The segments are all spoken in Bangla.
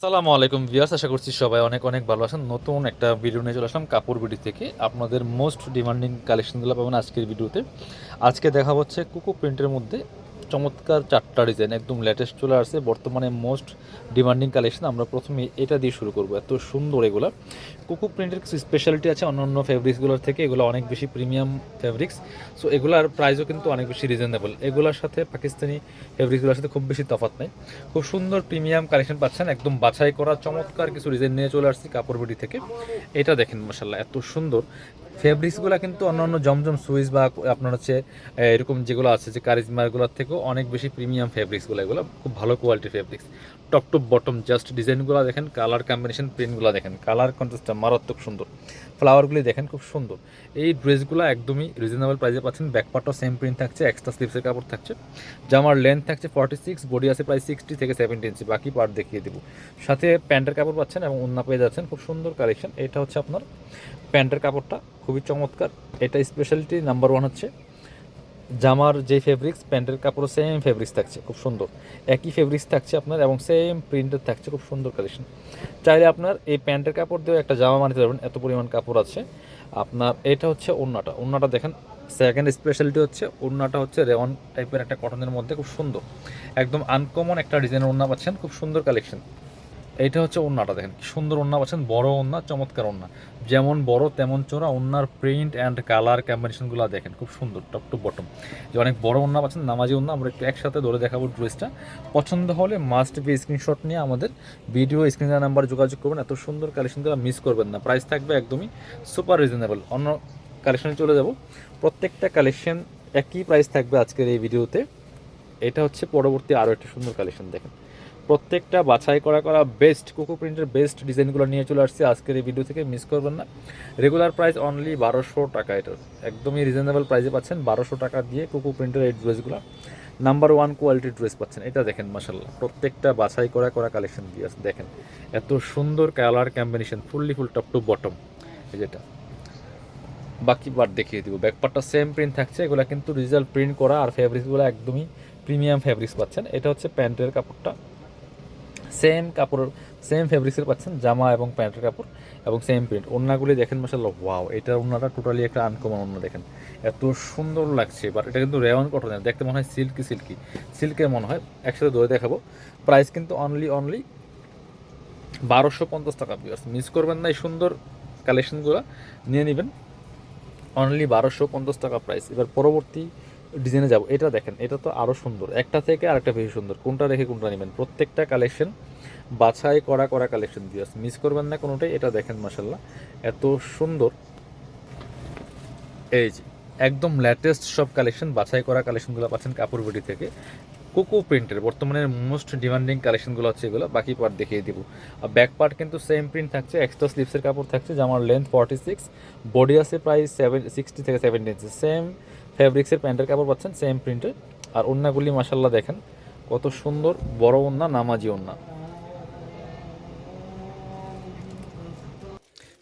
আসসালামু আলাইকুম ভিউয়ার্স, আশা করছি সবাই অনেক অনেক ভালো আছেন। নতুন একটা ভিডিও নিয়ে চলে আসলাম কাপড় বিডি থেকে। আপনাদের মোস্ট ডিমান্ডিং কালেকশনগুলো পাবেন আজকের ভিডিওতে আজকে দেখা হচ্ছে কুকু প্রিন্টের মধ্যে চমৎকার চারটা ডিজাইন একদম লেটেস্ট চলে আসছে। বর্তমানে মোস্ট ডিমান্ডিং কালেকশন আমরা প্রথমে এটা দিয়ে শুরু করব। এত সুন্দর এগুলো। কুকু প্রিন্টের কিছু স্পেশালিটি আছে, অন্যান্য ফেব্রিক্সগুলোর থেকে। এগুলো অনেক বেশি প্রিমিয়াম ফেব্রিক্স সো এগুলার প্রাইসও কিন্তু অনেক বেশি রিজনেবল এগুলোর সাথে পাকিস্তানি ফেব্রিক্সগুলোর সাথে খুব বেশি তফাৎ নেই। খুব সুন্দর প্রিমিয়াম কালেকশন পাচ্ছেন। একদম বাছাই করা চমৎকার কিছু ডিজাইন নিয়ে চলে আসছি কাপড় বিডি থেকে। এটা দেখেন মশাল্লাহ এত সুন্দর। ফেব্রিক্সগুলো কিন্তু অন্যান্য জমজম সুইচ বা আপনার হচ্ছে এরকম যেগুলো আছে যে কারিজমারগুলোর থেকেও অনেক বেশি প্রিমিয়াম ফেব্রিক্সগুলো এগুলো খুব ভালো কোয়ালিটির fabrics top to bottom just ডিজাইনগুলো দেখেন কালার কম্বিনেশন প্রিন্টগুলো দেখেন। কালার কন্ট্রাস্টটা মারাত্মক সুন্দর। ফ্লাওয়ারগুলি দেখেন খুব সুন্দর। এই ড্রেসগুলো একদমই রিজনেবল প্রাইসে পাচ্ছেন। ব্যাকপার্টও সেম প্রিন্ট থাকছে এক্সট্রা স্লিপসের কাপড় থাকছে। জামার লেন্থ থাকছে ফর্টি সিক্স বডি আছে প্রায় সিক্সটি থেকে সেভেন্টি ইঞ্চি বাকি পার্ট দেখিয়ে দেবো। সাথে প্যান্টের কাপড় পাচ্ছেন এবং অন্য পেয়ে যাচ্ছেন। খুব সুন্দর কালেকশন এটা হচ্ছে আপনার প্যান্টের কাপড়টা। খুবই চমৎকার। এটা স্পেশালিটি নাম্বার ওয়ান হচ্ছে। জামার যে ফেব্রিক্স প্যান্টের কাপড়ও সেম ফেব্রিক্স থাকছে, খুব সুন্দর। একই ফেব্রিক্স থাকছে আপনার এবং সেম প্রিন্টের থাকছে, খুব সুন্দর কালেকশন চাইলে আপনার এই প্যান্টের কাপড় দিয়েও একটা জামা বানাতে পারবেন, এত পরিমাণ কাপড় আছে। আপনার এটা হচ্ছে ওড়নাটা। ওড়নাটা দেখেন সেকেন্ড স্পেশালিটি হচ্ছে, ওড়নাটা হচ্ছে রেওয়ান টাইপের একটা কটনের মধ্যে, খুব সুন্দর। একদম আনকমন একটা ডিজাইনের ওড়না পাচ্ছেন, খুব সুন্দর কালেকশন এইটা হচ্ছে ওড়নাটা দেখেন সুন্দর ওড়না পাচ্ছেন, বড় ওড়না, চমৎকার ওড়না। যেমন বড়, তেমন চোরা ওড়নার প্রিন্ট অ্যান্ড কালার কম্বিনেশনগুলো দেখেন, খুব সুন্দর টপ টু বটম যে অনেক বড় ওড়না পাচ্ছেন, নামাজি ওড়না, আমরা একটু একসাথে ধরে দেখাবো ড্রেসটা পছন্দ হলে মাস্ট বি স্ক্রিনশট নিয়ে আমাদের ভিডিও স্ক্রিনের নাম্বার যোগাযোগ করবেন। এত সুন্দর কালেকশনগুলো মিস করবেন না প্রাইস থাকবে একদমই সুপার রিজনেবল অন্য কালেকশনে চলে যাব। প্রত্যেকটা কালেকশন একই প্রাইস থাকবে আজকের এই ভিডিওতে এটা হচ্ছে পরবর্তী আরও একটা সুন্দর কালেকশন দেখেন। প্রত্যেকটা বাছাই করা করা বেস্ট কোকো প্রিন্টের বেস্ট ডিজাইনগুলো নিয়ে চলে আসছে। আজকের এই ভিডিও থেকে মিস করবেন না। রেগুলার প্রাইস অনলি বারোশো টাকা এটার একদমই রিজনেবল প্রাইসে পাচ্ছেন। বারোশো টাকা দিয়ে কোকো প্রিন্টের এই ড্রেসগুলো নাম্বার ওয়ান কোয়ালিটির ড্রেস পাচ্ছেন। এটা দেখেন মাসাল্লাহ প্রত্যেকটা বাছাই করা করা কালেকশন দিয়ে আছে। দেখেন, এত সুন্দর colour combination fully full top to bottom এই যেটা। বাকি পার্ট দেখিয়ে দিব। ব্যাক পার্টটা সেম প্রিন্ট থাকছে। এগুলো কিন্তু রিজাল্ট প্রিন্ট করা আর ফ্যাব্রিক্সগুলো একদমই প্রিমিয়াম ফ্যাব্রিক্স পাচ্ছেন। এটা হচ্ছে প্যান্টের কাপড়টা। সেম কাপড়ের সেম ফ্যাব্রিক্সের পাচ্ছেন, জামা এবং প্যান্টের কাপড় এবং সেম প্রিন্ট ওড়নাগুলি দেখেন মাসাল্লাহ ওয়াও এটার ওড়নাটা টোটালি একটা আনকমন ওড়না দেখেন। এত সুন্দর লাগছে বাট এটা কিন্তু রেওয়ান কটনের দেখতে মনে হয় সিল্কি সিল্কি সিল্কের মনে হয়, একসাথে ধরে দেখাবো। প্রাইস কিন্তু অনলি অনলি বারোশো পঞ্চাশ টাকা মিস করবেন না এই সুন্দর কালেকশনগুলো নিয়ে নেবেন। অনলি বারোশো পঞ্চাশ টাকা প্রাইস এবার পরবর্তী ডিজাইনে যাব। এটা দেখেন, এটা তো আরও সুন্দর। একটা থেকে আরেকটা বেশি সুন্দর। কোনটা রেখে কোনটা নেবেন? প্রত্যেকটা কালেকশন বাছাই করা করা কালেকশন দিয়ে মিস করবেন না কোনোটাই। এটা দেখেন মাসাল্লাহ এত সুন্দর। এই যে, একদম লেটেস্ট সব কালেকশন বাছাই করা কালেকশনগুলো পাচ্ছেন কাপড় থেকে। কোকো প্রিন্টের বর্তমানে মোস্ট ডিমান্ডিং কালেকশনগুলো হচ্ছে এগুলো। বাকি পার্ট দেখিয়ে দিব। আর ব্যাক পার্ট কিন্তু সেম প্রিন্ট থাকছে এক্সট্রা স্লিপসের কাপড় থাকছে জামার লেন্থ ফর্টি সিক্স বডি আছে প্রায় সেভেন সিক্সটি থেকে সেভেন্টি ইঞ্চি সেম ফ্যাব্রিক্সের প্যান্টের কাপড় পাচ্ছেন সেম প্রিন্টের আর ওড়নাগুলি মাসাল্লাহ দেখেন, কত সুন্দর বড় ওড়না নামাজি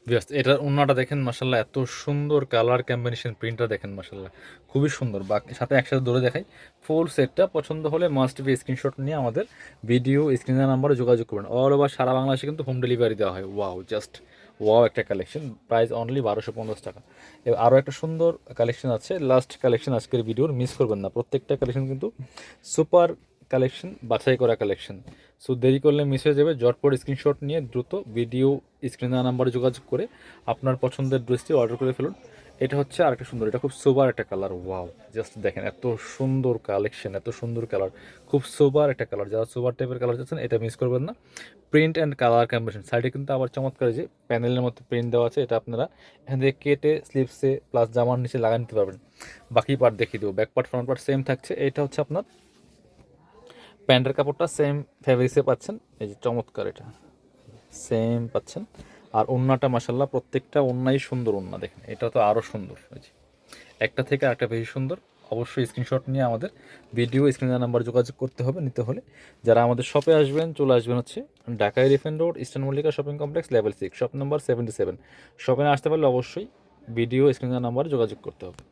বিয়াস এটার ওড়নাটা দেখেন মাসাল্লাহ এত সুন্দর কালার কম্বিনেশন প্রিন্টটা দেখেন মাসাল্লাহ খুবই সুন্দর। বাকি সাথে একসাথে ধরে দেখাই ফুল সেটটা পছন্দ হলে মাস্ট বি স্ক্রিনশট নিয়ে আমাদের ভিডিও স্ক্রিনের নাম্বারে যোগাযোগ করবেন। অল ওভার সারা বাংলাদেশে কিন্তু হোম ডেলিভারি দেওয়া হয়। ওয়াও জাস্ট ওয়াও একটা কালেকশন প্রাইস অনলি বারোশো পঞ্চাশ টাকা। এবার আরও একটা সুন্দর কালেকশন আছে। লাস্ট কালেকশন আজকের ভিডিওর মিস করবেন না। প্রত্যেকটা কালেকশন কিন্তু সুপার কালেকশন বাছাই করা কালেকশন সো দেরি করলে মিস হয়ে যাবে। জটপট স্ক্রিনশট নিয়ে দ্রুত ভিডিও স্ক্রিনে নাম্বারে যোগাযোগ করে আপনার পছন্দের ড্রেসটি অর্ডার করে ফেলুন। এটা হচ্ছে আরেকটা সুন্দর, এটা খুব সোবার একটা কালার ওয়াও জাস্ট দেখেন এত সুন্দর কালেকশন এত সুন্দর কালার খুব সোবার একটা কালার যারা সোবার টাইপের কালার চাচ্ছেন এটা মিস করবেন না। প্রিন্ট অ্যান্ড কালার কম্বিনেশন সাইডে কিন্তু আবার চমৎকার যে প্যানেলের মতো প্রিন্ট দেওয়া আছে, এটা আপনারা এখান থেকে কেটে স্লিপসে প্লাস জামার নিচে লাগিয়ে নিতে পারবেন। বাকি পার্ট দেখিয়ে দেবো back part front part same থাকছে, এটা হচ্ছে আপনার প্যান্টের কাপড়টা সেম ফেব্রিক্সে পাচ্ছেন, এই যে চমৎকার এটা সেম পাচ্ছেন। আর ওন্নাটা মাসাল্লাহ প্রত্যেকটা ওন্নাই সুন্দর ওন্না, দেখেন। এটা তো আরও সুন্দর হয়েছে একটা থেকে আরেকটা বেশি সুন্দর। অবশ্যই স্ক্রিনশট নিয়ে আমাদের ভিডিও স্ক্রিনের নাম্বার যোগাযোগ করতে হবে, নিতে হলে। যারা আমাদের শপে আসবেন, চলে আসবেন হচ্ছে Dhaka elephant road eastern Mallika shopping complex level six shop number seventy seven শপে আসতে পারলে অবশ্যই ভিডিও স্ক্রিনের নাম্বার যোগাযোগ করতে হবে।